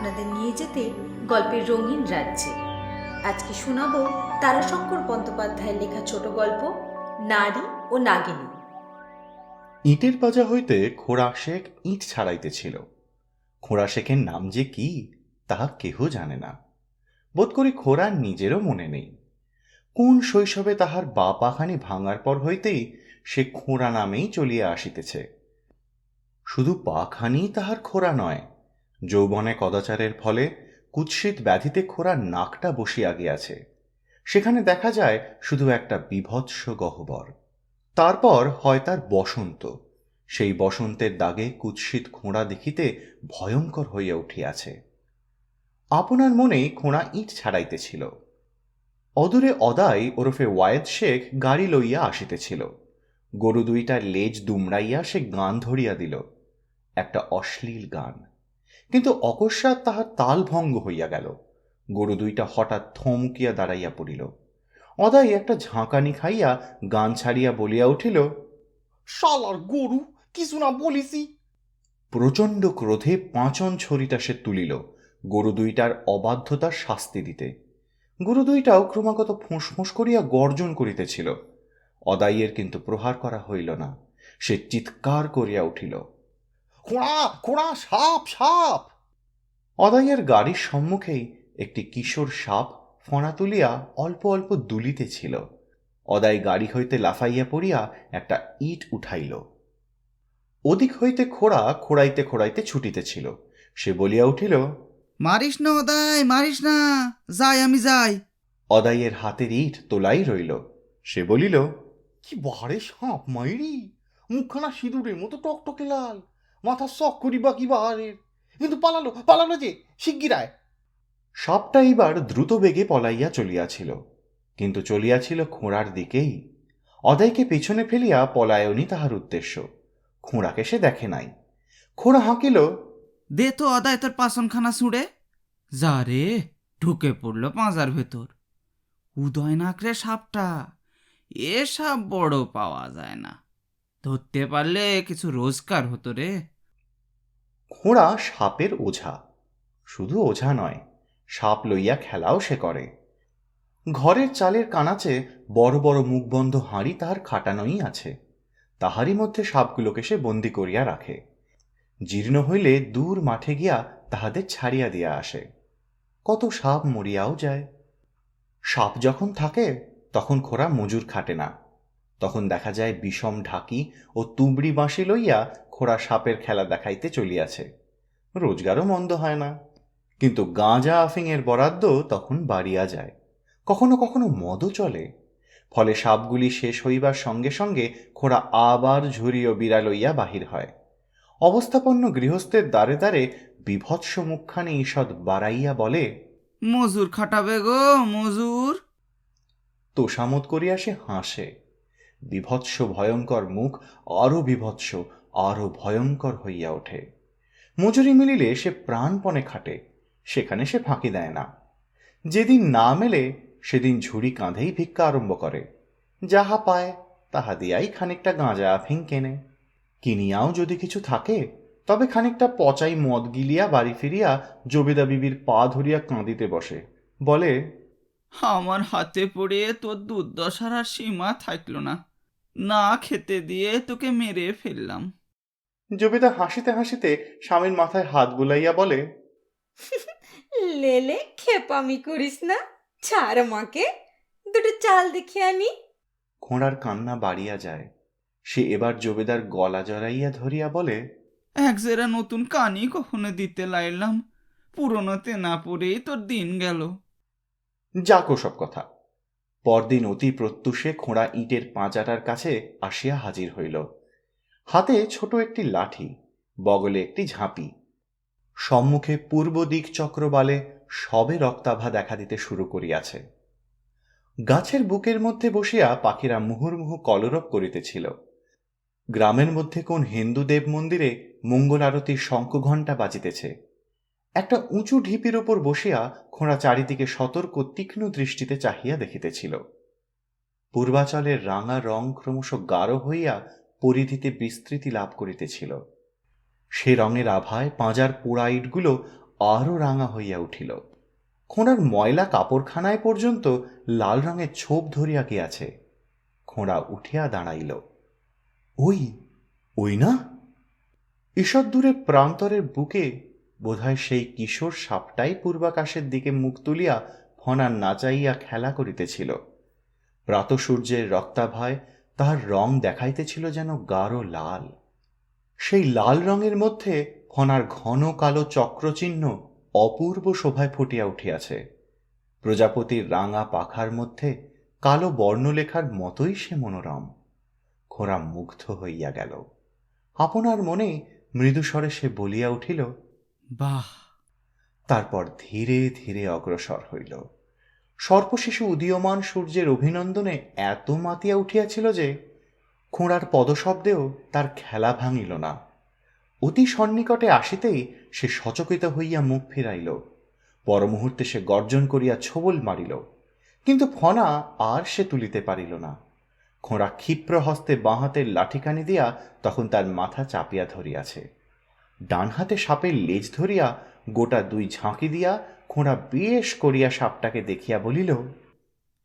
আপনাদের নিয়ে যেতে গল্পের রঙিন রাজ্যে। আজকে শোনাবো তারাশঙ্কর বন্দ্যোপাধ্যায়ের লেখা ছোট গল্প, নারী ও নাগিনী। ইটের পাজা হইতে খোড়া শেখ ইট ছাড়াইতেছিল। খোড়া শেখের নাম যে কি তাহা কেহ জানে না। বোধ করি খোড়ার নিজেরও মনে নেই। কোন শৈশবে তাহার বা পাখানি ভাঙার পর হইতেই সে খোঁড়া নামেই চলিয়া আসিতেছে। শুধু পাখানি তাহার খোড়া নয় যৌবনে কদাচারের ফলে কুৎসিত ব্যাধিতে খোড়ার নাকটা বসিয়া গিয়াছে। সেখানে দেখা যায় শুধু একটা বিভৎস গহ্বর। তারপর হয় তার বসন্ত। সেই বসন্তের দাগে কুৎসিত খোঁড়া দেখিতে ভয়ঙ্কর হইয়া উঠিয়াছে। আপনার মনেই খোঁড়া ইট ছাড়াইতেছিল। অদূরে অদাই ওরফে ওয়ায়েদ শেখ গাড়ি লইয়া আসিতেছিল। গরু দুইটার লেজ দুমড়াইয়া সে গান ধরিয়া দিল। একটা অশ্লীল গান। কিন্তু অকস্মাৎ তাহার তাল ভঙ্গ হইয়া গেল। গরু দুইটা হঠাৎ থমকিয়া দাঁড়াইয়া পড়িল। অদাই একটা ঝাঁকানি খাইয়া গান ছাড়িয়া বলিয়া উঠিল, শালার গরু, কিছু না বলিসি প্রচণ্ড ক্রোধে পাঁচন ছড়িটা সে তুলিল, গরু দুইটার অবাধ্যতার শাস্তি দিতে। গরু দুইটাও ক্রমাগত ফোঁস করিয়া গর্জন করিতেছিল। অদাইয়ের কিন্তু প্রহার করা হইল না, সে চিৎকার করিয়া উঠিল। খোঁড়া খোঁড়া সাপ সাপ। অদাইয়ের গাড়ির সম্মুখেই একটি কিশোর সাপ ফণা তুলিয়া অল্প অল্প দুলিতেছিল অদাই গাড়ি হইতে লাফাইয়া পড়িয়া একটা ইট উঠাইল। ওদিক হইতে খোড়া খোড়াইতে খোড়াইতে ছুটিতেছিল সে বলিয়া উঠিল মারিস না অদায় মারিস না। যাই আমি যাই। অদাইয়ের হাতের ইট তোলাই রইল। সে বলিল কি বারে সাপ মাইরি? মুখখানা সিঁদুরের মতো টকটকে লাল। মাথা শখ করি বা কি বাহারের। কিন্তু পালালো পালালো যে শিগগিরায় সাপটা এইবার দ্রুত বেগে পলাইয়া চলিয়াছিল কিন্তু চলিয়াছিল খোঁড়ার দিকেই। অদাইকে পেছনে ফেলিয়া পলায়নই তাহার উদ্দেশ্য খোঁড়াকে সে দেখে নাই। খোঁড়া হাঁকিল দে তো অদাই তোর পাসনখানা ছুঁড়ে। যা রে ঢুকে পড়ল পাঁজার ভেতর। উদয় নাকরে সাপটা এ সাপ বড় পাওয়া যায় না। ধরতে পারলে কিছু রোজগার হতো রে। খোঁড়া সাপের ওঝা। শুধু ওঝা নয়, সাপ লইয়া খেলাও সে করে। ঘরের চালের কানাচে বড় বড় মুখবন্ধ হাঁড়ি তাহার খাটানোই আছে। তাহারই মধ্যে সাপগুলোকে সে বন্দি করিয়া রাখে। জীর্ণ হইলে দূর মাঠে গিয়া তাহাদের ছাড়িয়া দিয়া আসে। কত সাপ মরিয়াও যায়। সাপ যখন থাকে, তখন খোরা মজুর খাটে না। তখন দেখা যায় বিষম ঢাকি ও তুবড়ি বাঁশি লইয়া খোড়া সাপের খেলা দেখাইতে চলিয়াছে। রোজগারও মন্দ হয় না। কিন্তু গাঁজা আফিংয়ের বরাদ্দ তখন বাড়িয়া যায়। কখনো কখনো মদও চলে। ফলে সাপগুলি শেষ হইবার সঙ্গে সঙ্গে খোড়া আবার ঝুরি ও বিড়া লইয়া বাহির হয়। অবস্থাপন্ন গৃহস্থের দ্বারে দ্বারে বিভৎস মুখখানি ঈষৎ বাড়াইয়া বলে মজুর খাটাবে গো মজুর। তোষামত করিয়া সে হাসে। বিভৎস ভয়ঙ্কর মুখ আরও বিভৎস আরও ভয়ঙ্কর হইয়া ওঠে। মজুরি মিলিলে সে প্রাণপণে খাটে, সেখানে সে ফাঁকি দেয় না। যেদিন না মেলে, সেদিন ঝুড়ি কাঁধেই ভিক্ষা আরম্ভ করে। যাহা পায়, তাহা দিয়াই খানিকটা গাঁজা আফিং কেনে। কিনিয়াও যদি কিছু থাকে, তবে খানিকটা পচাই মদ গিলিয়া বাড়ি ফিরিয়া জবেদা বিবির পা ধরিয়া কাঁদিতে বসে। বলে, আমার হাতে পড়ে তোর দুর্দশার সীমা থাকল না। না খেতে দিয়ে তোকে মেরে ফেললাম। জবেদা হাসিতে হাসিতে স্বামীর মাথায় হাত বুলাইয়া বলে লেলে খেপামি করিস না ছাড় মাকে দুটো চাল দেখে আনি। ঘোড়ার কান্না বাড়িয়া যায়। সে এবার জবেদার গলা জড়াইয়া ধরিয়া বলে এক জেরা নতুন কানি কখনো দিতে লাইলাম পুরনোতে না পড়েই তোর দিন গেল। যাকো সব কথা। পরদিন অতি প্রত্যুষে খোঁড়া ইটের পাঁচাটার কাছে আসিয়া হাজির হইল। হাতে ছোট একটি লাঠি, বগলে একটি ঝাঁপি। সম্মুখে পূর্ব দিক চক্রবালে সবে রক্তাভা দেখা দিতে শুরু করিয়াছে। গাছের বুকের মধ্যে বসিয়া পাখিরা মুহুর্মুহু কলরব করিতেছিল। গ্রামের মধ্যে কোন হিন্দু দেব মন্দিরে মঙ্গল আরতির শঙ্খঘণ্টা বাজিতেছে। একটা উঁচু ঢিপির ওপর বসিয়া খোঁড়া চারিদিকে সতর্ক, তীক্ষ্ণ দৃষ্টিতে চাহিয়া দেখিতেছিল। পূর্বাচলের রাঙা রং ক্রমশ গাঢ় হইয়া পরিধিতে বিস্তৃতি লাভ করিতেছিল। সে রঙের আভায় পাঁজার পোড়া ইটগুলো আরও রাঙা হইয়া উঠিল। খোঁড়ার ময়লা কাপড়খানায় পর্যন্ত লাল রঙের ছোপ ধরিয়া গিয়াছে খোঁড়া উঠিয়া দাঁড়াইল। ওই ওই না? ঈষৎ দূরে প্রান্তরের বুকে বোধহয় সেই কিশোর সাপটাই পূর্বাকাশের দিকে মুখ তুলিয়া ফনা নাচাইয়া খেলা করিতেছিল। প্রাতসূর্যের রক্তাভায় তাহার রং দেখাইতেছিল যেন গাঢ় লাল। সেই লাল রঙের মধ্যে ফনার ঘন কালো চক্রচিহ্ন অপূর্ব শোভায় ফুটিয়া উঠিয়াছে। প্রজাপতির রাঙা পাখার মধ্যে কালো বর্ণলেখার মতোই সে মনোরম। খোড়া মুগ্ধ হইয়া গেল। আপনার মনে মৃদুস্বরে সে বলিয়া উঠিল বাহ! তারপর ধীরে ধীরে অগ্রসর হইল। সর্পশিশু উদীয়মান সূর্যের অভিনন্দনে এত মাতিয়া উঠিয়াছিল যে খোঁড়ার পদশব্দেও তার খেলা ভাঙিল না। অতি সন্নিকটে আসিতেই সে সচকিত হইয়া মুখ ফিরাইল। পরমুহূর্তে সে গর্জন করিয়া ছোবল মারিল। কিন্তু ফনা আর সে তুলিতে পারিল না। খোঁড়া ক্ষিপ্র হস্তে বাঁ হাতের লাঠিকানি দিয়া তখন তার মাথা চাপিয়া ধরিয়াছে। ডান হাতে সাপের লেজ ধরিয়া গোটা দুই ঝাঁকি দিয়া খোঁড়া বেশ করিয়া সাপটাকে দেখিয়া বলিল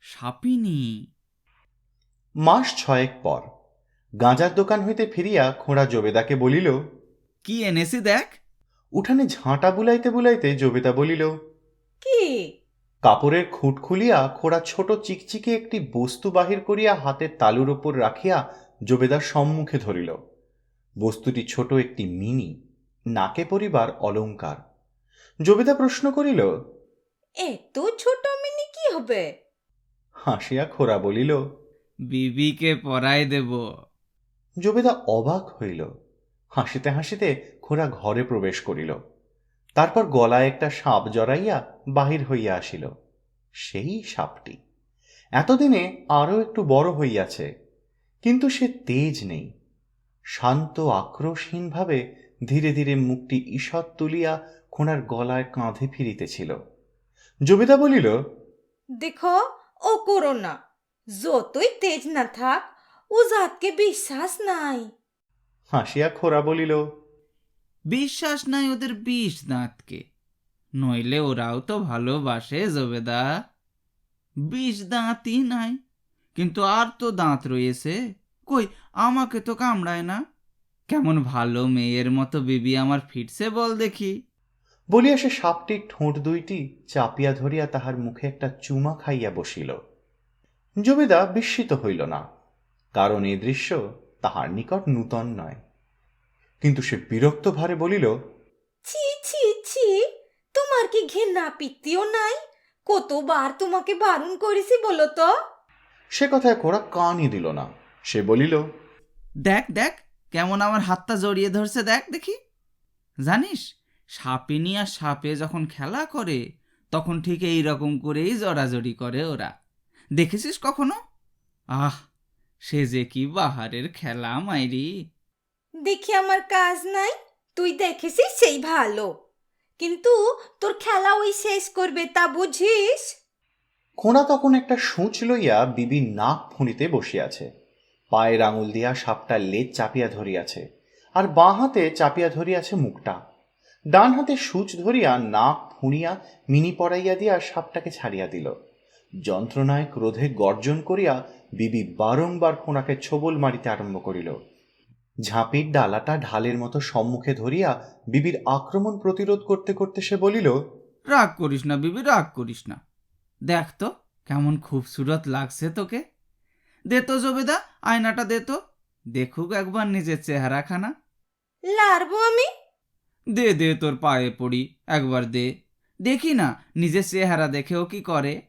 সাপিনী। মাস ছয়েক পর গাঁজার দোকান হইতে ফিরিয়া খোঁড়া জবেদাকে বলিল কি এনেছি দেখ? উঠানে ঝাঁটা বুলাইতে বুলাইতে জবেদা বলিল কি? কাপড়ের খুঁট খুলিয়া খোঁড়া ছোট চিকচিকে একটি বস্তু বাহির করিয়া হাতের তালুর ওপর রাখিয়া জবেদার সম্মুখে ধরিল। বস্তুটি ছোট একটি মিনি নাকে পরিবার অলংকার। জবেদা প্রশ্ন করিল এত ছোট মিনি কি হবে? হাসিয়া খোড়া বলিল বিবিকে পরাই দেব। জবেদা অবাক হইল। হাসিতে হাসিতে খোড়া ঘরে প্রবেশ করিল। তারপর গলায় একটা সাপ জড়াইয়া বাহির হইয়া আসিল। সেই সাপটি এতদিনে আরও একটু বড় হইয়াছে কিন্তু সে তেজ নেই। শান্ত আক্রোশহীনভাবে ধীরে ধীরে মুখটি ঈষৎ তুলিয়া খোঁড়ার গলায় কাঁধে ফিরিতেছিল। জবেদা বলিল দেখো ও করো না। যতই তেজ না থাক ও জাতকে বিশ্বাস নাই। হাসিয়া খোরা বলিল বিশ্বাস নাই ওদের বিষ দাঁতকে। নইলে ওরাও তো ভালোবাসে জবেদা বিষ দাঁতই নাই কিন্তু আর তো দাঁত রয়েছে। কই আমাকে তো কামড়ায় না। কেমন ভালো মেয়ের মতো বিবি আমার ফিরছে বল দেখি। বলিয়া সে সাপটির ঠোঁট দুইটি চাপিয়া ধরিয়া তাহার মুখে একটা চুমা খাইয়া বসিল। জমিদা বিস্মিত হইল না কারণ এ দৃশ্য তাহার নিকট নূতন নয়। কিন্তু সে বিরক্ত ভারে বলিল ছি ছি ছি তোমার কি ঘেন্না পিত্তিও নাই? কতবার তোমাকে বারণ করেছি বলো তো। সে কথায় কোরা কানই দিল না। সে বলিল দেখ দেখ কেমন আমার হাতটা জড়িয়ে ধরছে দেখ দেখি। জানিস সাপিনী আর সাপে যখন খেলা করে তখন ঠিক এই রকম করেই জড়াজড়ি করে ওরা। দেখেছিস কখনো? আহ সে যে কি বাহারের খেলা মাইরি। দেখি আমার কাজ নাই তুই দেখেছিস সেই ভালো। কিন্তু তোর খেলা ওই শেষ করবে তা বুঝিস? খোঁড়া তখন একটা সূচ লইয়া বিবির নাক ফুঁড়িতে বসিয়াছে পায়ের আঙুল দিয়া সাপটা লেজ চাপিয়া ধরিয়াছে আর বাঁ হাতে চাপিয়া ধরিয়াছে মুখটা। ডান হাতে সূচ ধরিয়া নাক ফুঁড়িয়া মিনি পড়াইয়া দিয়া সাপটাকে ছাড়িয়া দিল। যন্ত্রণায় ক্রোধে গর্জন করিয়া বিবি বারংবার খোঁড়াকে ছোবল মারিতে আরম্ভ করিল। ঝাঁপির ডালাটা ঢালের মতো সম্মুখে ধরিয়া বিবির আক্রমণ প্রতিরোধ করতে করতে সে বলিল রাগ করিস না বিবি রাগ করিস না। দেখ তো কেমন খুবসুরত লাগছে তোকে। দে তো জবেদা আয়নাটা দে তো। দেখুক একবার নিজের চেহারাখানা। লারবো আমি? দে দে তোর পায়ে পড়ি একবার দে। দেখি না নিজের চেহারা দেখেও কি করে?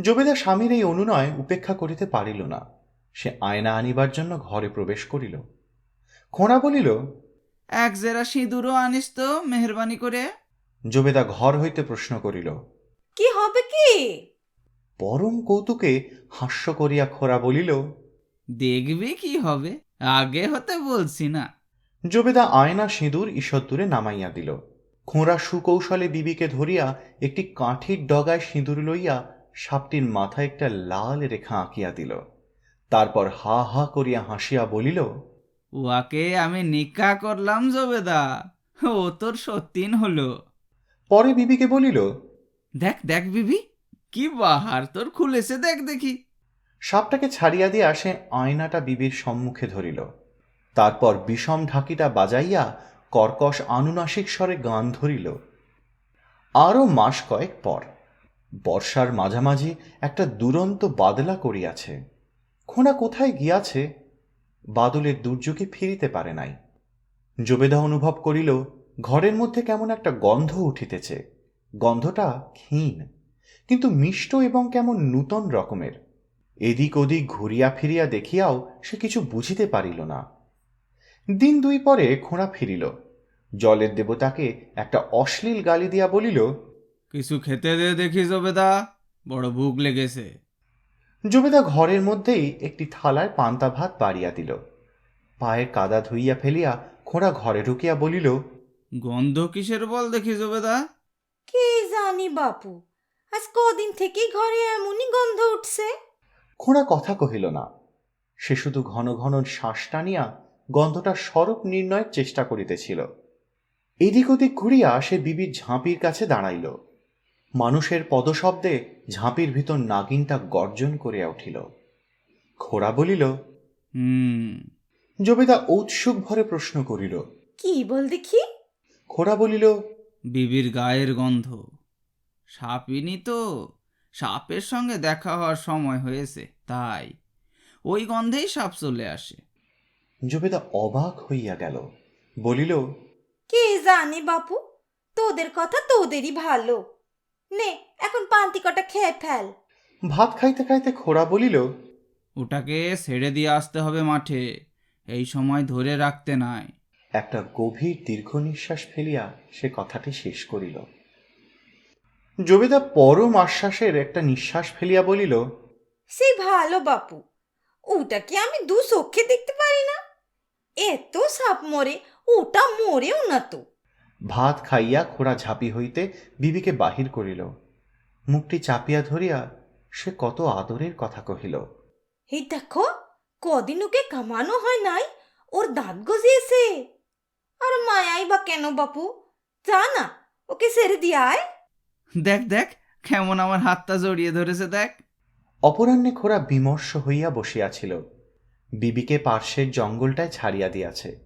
জবেদা স্বামীর এই অনুনয় উপেক্ষা করিতে পারিল না। সে আয়না আনিবার জন্য ঘরে প্রবেশ করিল। খোঁড়া বলিল এক জেরা সিঁদুরও আনিস তো মেহরবানি করে। জবেদা ঘর হইতে প্রশ্ন করিল কি হবে কি? পরম কৌতুকে হাস্য করিয়া খোরা বলিল দেখবি কি হবে আগে হতে বলছি না। জবেদা আয়না সিঁদুর ঈষৎদূরে নামাইয়া দিল। খোঁড়া সুকৌশলে বিবিকে ধরিয়া একটি কাঠির ডগায় সিঁদুর লইয়া সাপটির মাথায় একটা লাল রেখা আঁকিয়া দিল। তারপর হা হা করিয়া হাসিয়া বলিল উয়াকে আমি নিকা করলাম জবেদা ও তোর সত্যিন হলো। পরে বিবিকে বলিল দেখ দেখ বিবি কি বাহার তোর খুলেছে দেখ দেখি। সাপটাকে ছাড়িয়া দিয়া সে আয়নাটা বিবির সম্মুখে ধরিল। তারপর বিষম ঢাকিটা বাজাইয়া কর্কশ আনুনাসিক স্বরে গান ধরিল। আরও মাস কয়েক পর বর্ষার মাঝামাঝি একটা দুরন্ত বাদলা করিয়াছে। খোঁড়া কোথায় গিয়াছে? বাদলের দুর্যোগে ফিরিতে পারে নাই। জবেদা অনুভব করিল, ঘরের মধ্যে কেমন একটা গন্ধ উঠিতেছে। গন্ধটা ক্ষীণ, কিন্তু মিষ্ট এবং কেমন নূতন রকমের। এদিক ওদিক ঘুরিয়া ফিরিয়া দেখিয়াও সে কিছু বুঝিতে পারিল না। দিন দুই পরে খোঁড়া ফিরিল। জলের দেবতাকে একটা অশ্লীল গালি দিয়া বলিল কিছু খেতে দে দেখি জবেদা বড় ভুক লেগেছে। জবেদা ঘরের মধ্যেই একটি থালায় পান্তা ভাত বাড়িয়া দিল। পায়ের কাদা ধুইয়া ফেলিয়া খোঁড়া ঘরে ঢুকিয়া বলিল গন্ধ কিসের বল দেখি জবেদা? কে জানি বাপু আজ কদিন থেকেই ঘরে এমনই গন্ধ উঠছে? খোঁড়া কথা কহিল না। সে শুধু ঘন ঘন শ্বাস টানিয়া গন্ধটার স্বরূপ নির্ণয়ের চেষ্টা করিতেছিল। এদিক ওদিক ঘুরিয়া সে বিবির ঝাঁপির কাছে দাঁড়াইল। মানুষের পদশব্দে ঝাঁপির ভিতর নাগিনটা গর্জন করিয়া উঠিল। খোড়া বলিল হুম। জবেদা ঔৎসুক ভরে প্রশ্ন করিল কি বল দেখি? খোড়া বলিল বিবির গায়ের গন্ধ। সাপিনি তো সাপের সঙ্গে দেখা হওয়ার সময় হয়েছে তাই। ওই গন্ধেই সাপ চলে আসে। জবেদা অবাক হইয়া গেল। বলিল কে জানি বাপু তোদের কথা তোদেরই ভালো। নে এখন পান্তি কটা খেয়ে ফেল। ভাত খাইতে খাইতে খোড়া বলিল ওটাকে ছেড়ে দিয়ে আসতে হবে মাঠে এই সময় ধরে রাখতে নাই। একটা গভীর দীর্ঘ নিঃশ্বাস ফেলিয়া সে কথাটি শেষ করিল। জবেদা পরম আশ্বাসের একটা নিঃশ্বাস ফেলিয়া বলিল সে ভালো বাপু ওটা কি আমি দু চোখে দেখতে পারি না। এত সাপ মরে ওটা মরেও না তো। ভাত খাইয়া খোড়া ঝাঁপি হইতে বিবিকে বাহির করিল। মুখটি চাপিয়া ধরিয়া সে কত আদরের কথা কহিল। এই দেখো কদিন ওকে কামানো হয় নাই ওর দাঁত গজিয়েছে। আর মায়াই বা কেন বাপু? যা না ওকে ছেড়ে দিয়ে আয়। দেখ দেখ কেমন আমার হাতটা জড়িয়ে ধরেছে দেখ। অপরাহ্নে খোড়া বিমর্ষ হইয়া বসিয়াছিল বিবিকে পার্শ্বের জঙ্গলটায় ছাড়িয়া দিয়াছে।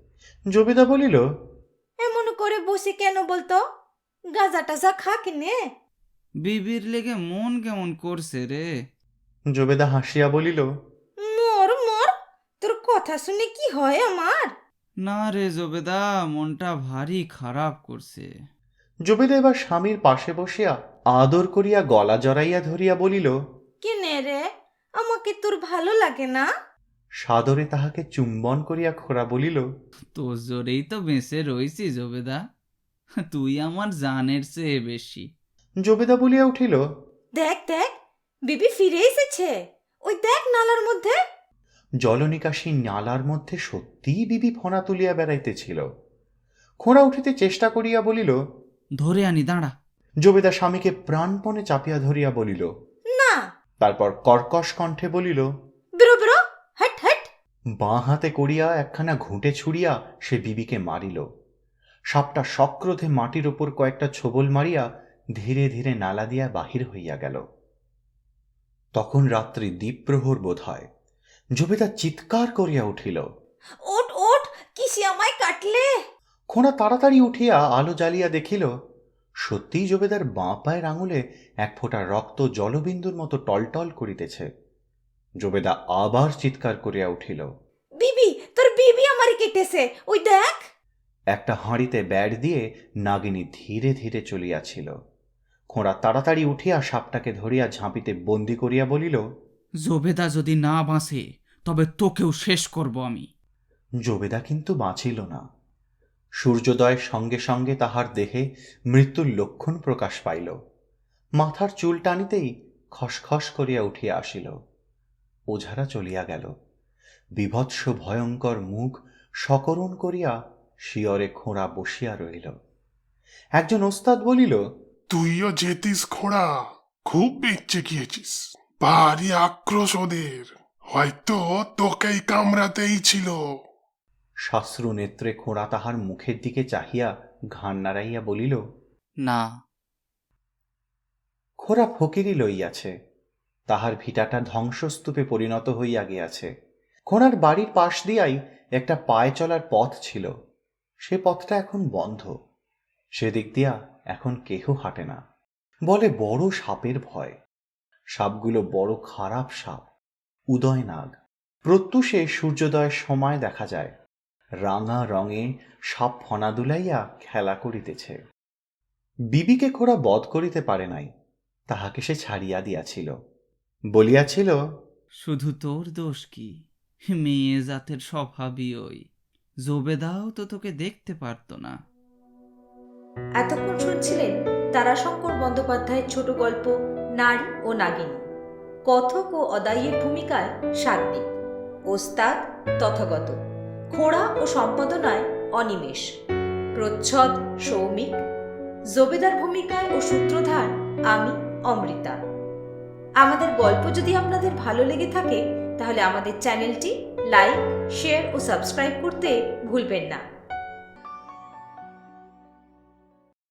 জবেদা বলিল এমন করে বসে কেন বলতো? গাজা টাজা খাক নে। বিবির লেগে মন কেমন করছে রে? জবেদা হাসিয়া বলিল মর মর তোর কথা শুনে কি হয় আমার? না রে জবেদা মনটা ভারী খারাপ করছে। জবেদা এবার স্বামীর পাশে বসিয়া আদর করিয়া গলা জড়াইয়া ধরিয়া বলিল কেনে রে আমাকে তোর ভালো লাগে না? সাদরে তাহাকে চুম্বন করিয়া খোড়া বলিল তোর জোরেই তো বেঁচে রইছি জবেদা। তুই আমার জানের চেয়ে বেশি। জবেদা বলিয়া উঠিল দেখ দেখ বিবি ফিরে এসেছে। ওই দেখ নালার মধ্যে। জলনিকাশী নালার মধ্যে সত্যিই বিবি ফোনা তুলিয়া বেড়াইতেছিল। খোঁড়া উঠিতে চেষ্টা করিয়া বলিল ধরে আনি দাঁড়া। জবেদা স্বামীকে প্রাণপণে চাপিয়া ধরিয়া বলিল না। তারপর কর্কশ কণ্ঠে বলিল বাঁ হাতে করিয়া একখানা ঘুঁটে ছুড়িয়া সে বিবিকে মারিল। সাপটা সক্রোধে মাটির ওপর কয়েকটা ছোবল মারিয়া ধীরে ধীরে নালা দিয়া বাহির হইয়া গেল। তখন রাত্রি দ্বীপ্রহর বোধ হয়। জবেদা চিৎকার করিয়া উঠিল। ওট ওট কিসে আমায় কাটলে? খোঁড়া তাড়াতাড়ি উঠিয়া আলো জ্বালিয়া দেখিল সত্যিই জবেদার বাঁ পায়ের আঙুলে এক ফোঁটা রক্ত জলবিন্দুর মতো টলটল করিতেছে। জবেদা আবার চিৎকার করিয়া উঠিল। বিবি তোর বিবি আমার কেটেছে ওই দেখ। একটা হাঁড়িতে ব্যাট দিয়ে নাগিনী ধীরে ধীরে চলিয়াছিল। খোঁড়া তাড়াতাড়ি উঠিয়া সাপটাকে ধরিয়া ঝাঁপিতে বন্দি করিয়া বলিল জবেদা যদি না বাঁচে তবে তোকেও শেষ করব আমি। জবেদা কিন্তু বাঁচিল না। সূর্যোদয়ের সঙ্গে সঙ্গে তাহার দেহে মৃত্যুর লক্ষণ প্রকাশ পাইল। মাথার চুল টানিতেই খসখস করিয়া উঠিয়া আসিল। ওঝারা চলিয়া গেল। বিভৎস ভয়ঙ্কর মুখ সকরণ করিয়া শিয়রে খোঁড়া বসিয়া রইল। একজন ওস্তাদ বলিল তুইও যেতিস খোঁড়া খুব বেঁচে গিয়েছিস। ভারী আক্রোশ ওদের। হয়তো তোকেই কামড়াতেই ছিল। শাস্ত্রু নেত্রে খোঁড়া তাহার মুখের দিকে চাহিয়া ঘান নাড়াইয়া বলিল না। খোরা ফকিরি লইয়াছে। তাহার ভিটাটা ধ্বংসস্তূপে পরিণত হইয়া গিয়াছে। খোঁড়ার বাড়ির পাশ দিয়াই একটা পায়ে চলার পথ ছিল। সে পথটা এখন বন্ধ। সেদিক দিয়া এখন কেহ হাঁটে না। বলে বড় সাপের ভয়। সাপগুলো বড় খারাপ সাপ। উদয় নাগ। প্রত্যুষে সূর্যোদয়ের সময় দেখা যায়। রাঙা রঙে সাপ ফনা দুলাইয়া খেলা করিতেছে। বিবিকে খোড়া বধ করিতে পারে নাই। তাহাকে সে ছাড়িয়া দিয়াছিল। বলিয়াছিল শুধু তোর দোষ কি? মেয়ে জাতের স্বভাবই ওই। জোবেদাও তো তোকে দেখতে পারতো না। এতক্ষণ শুনছিলেন তারাশঙ্কর বন্দ্যোপাধ্যায়ের ছোট গল্প নারী ও নাগিনী। কথক ও অদাইয়ের ভূমিকায় সাত্বিক। ওস্তাদ তথাগত। খোড়া ও সম্পাদনায় অনিমেষ। প্রচ্ছদ সৌমিক। জবেদার ভূমিকায় ও সূত্রধার আমি অমৃতা। আমাদের গল্প যদি আপনাদের ভালো লেগে থাকে, তাহলে আমাদের চ্যানেলটি লাইক, শেয়ার ও সাবস্ক্রাইব করতে ভুলবেন না।